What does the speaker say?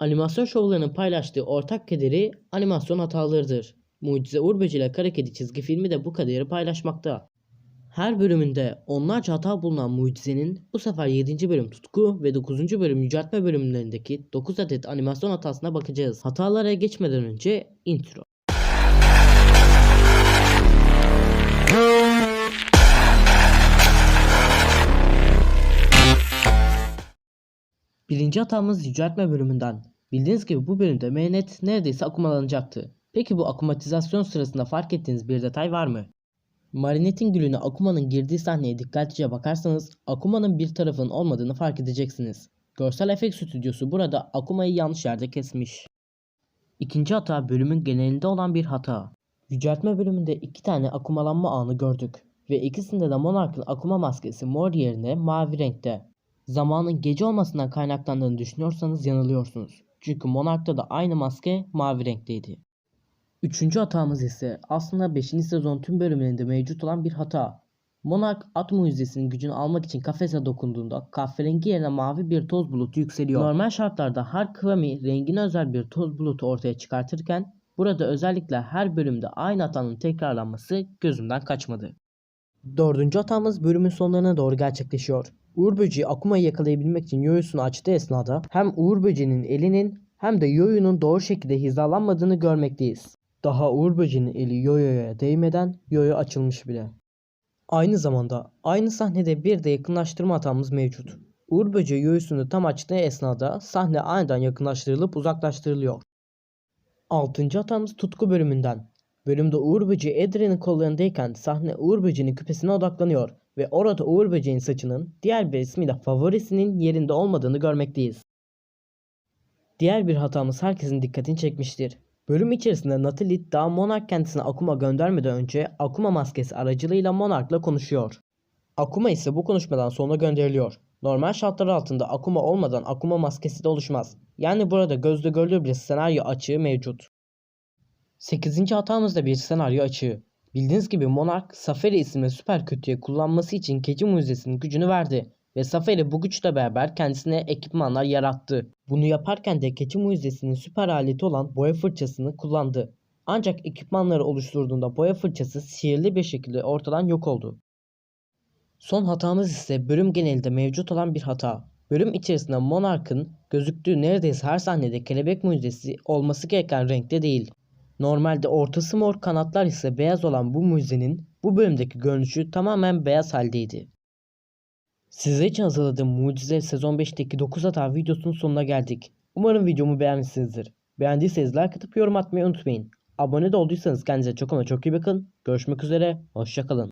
Animasyon şovlarının paylaştığı ortak kederi animasyon hatalarıdır. Mucize Uğur Böceği ile Kara Kedi çizgi filmi de bu kaderi paylaşmakta. Her bölümünde onlarca hata bulunan Mucize'nin bu sefer 7. bölüm tutku ve 9. bölüm yüceltme bölümlerindeki 9 adet animasyon hatasına bakacağız. Hatalara geçmeden önce intro. Birinci hatamız yüceltme bölümünden. Bildiğiniz gibi bu bölümde Mehmet neredeyse akumalanacaktı. Peki bu akumatizasyon sırasında fark ettiğiniz bir detay var mı? Marinet'in gülüne Akuma'nın girdiği sahneye dikkatlice bakarsanız Akuma'nın bir tarafının olmadığını fark edeceksiniz. Görsel efekt stüdyosu burada Akuma'yı yanlış yerde kesmiş. İkinci hata bölümün genelinde olan bir hata. Yüceltme bölümünde iki tane akumalanma anı gördük ve ikisinde de Monarch'ın akuma maskesi mor yerine mavi renkte. Zamanın gece olmasından kaynaklandığını düşünüyorsanız yanılıyorsunuz. Çünkü Monarch'ta da aynı maske mavi renkteydi. Üçüncü hatamız ise aslında 5. sezon tüm bölümlerinde mevcut olan bir hata. Monarch at mucizesinin gücünü almak için kafese dokunduğunda kahverengi yerine mavi bir toz bulutu yükseliyor. Normal şartlarda her kıvami rengine özel bir toz bulutu ortaya çıkartırken burada özellikle her bölümde aynı hatanın tekrarlanması gözümden kaçmadı. Dördüncü hatamız bölümün sonlarına doğru gerçekleşiyor. Uğur Böceği Akuma'yı yakalayabilmek için yoyosunu açtığı esnada hem Uğur Böceği'nin elinin hem de yoyunun doğru şekilde hizalanmadığını görmekteyiz. Daha Uğur Böceği'nin eli yoyoya değmeden yoyo açılmış bile. Aynı zamanda aynı sahnede bir de yakınlaştırma hatamız mevcut. Uğur Böceği yoyosunu tam açtığı esnada sahne aniden yakınlaştırılıp uzaklaştırılıyor. Altıncı hatamız tutku bölümünden. Bölümde Uğur Böceği Adrian'ın kollarındayken sahne Uğur Böceği'nin küpesine odaklanıyor ve orada Uğur Böceği'nin saçının diğer bir ismiyle favorisinin yerinde olmadığını görmekteyiz. Diğer bir hatamız herkesin dikkatini çekmiştir. Bölüm içerisinde Natalie daha Monarch kendisine Akuma göndermeden önce Akuma maskesi aracılığıyla Monarch'la konuşuyor. Akuma ise bu konuşmadan sonra gönderiliyor. Normal şartlar altında Akuma olmadan Akuma maskesi de oluşmaz. Yani burada gözle görülür bir senaryo açığı mevcut. 8. hatamız da bir senaryo açığı. Bildiğiniz gibi Monarch, Safari isimli süper kötüye kullanması için keçi mucizesinin gücünü verdi ve Safari bu güçle beraber kendisine ekipmanlar yarattı. Bunu yaparken de keçi mucizesinin süper aleti olan boya fırçasını kullandı. Ancak ekipmanları oluşturduğunda boya fırçası sihirli bir şekilde ortadan yok oldu. Son hatamız ise bölüm genelinde mevcut olan bir hata. Bölüm içerisinde Monarch'ın gözüktüğü neredeyse her sahnede kelebek mucizesi olması gereken renkte değil. Normalde ortası mor kanatlar ise beyaz olan bu mucizenin bu bölümdeki görünüşü tamamen beyaz haldeydi. Size için hazırladığım Mucize sezon 5'teki 9 hata videosunun sonuna geldik. Umarım videomu beğenmişsinizdir. Beğendiyseniz like atıp yorum atmayı unutmayın. Abone de olduysanız kendinize çok ama çok iyi bakın. Görüşmek üzere, hoşçakalın.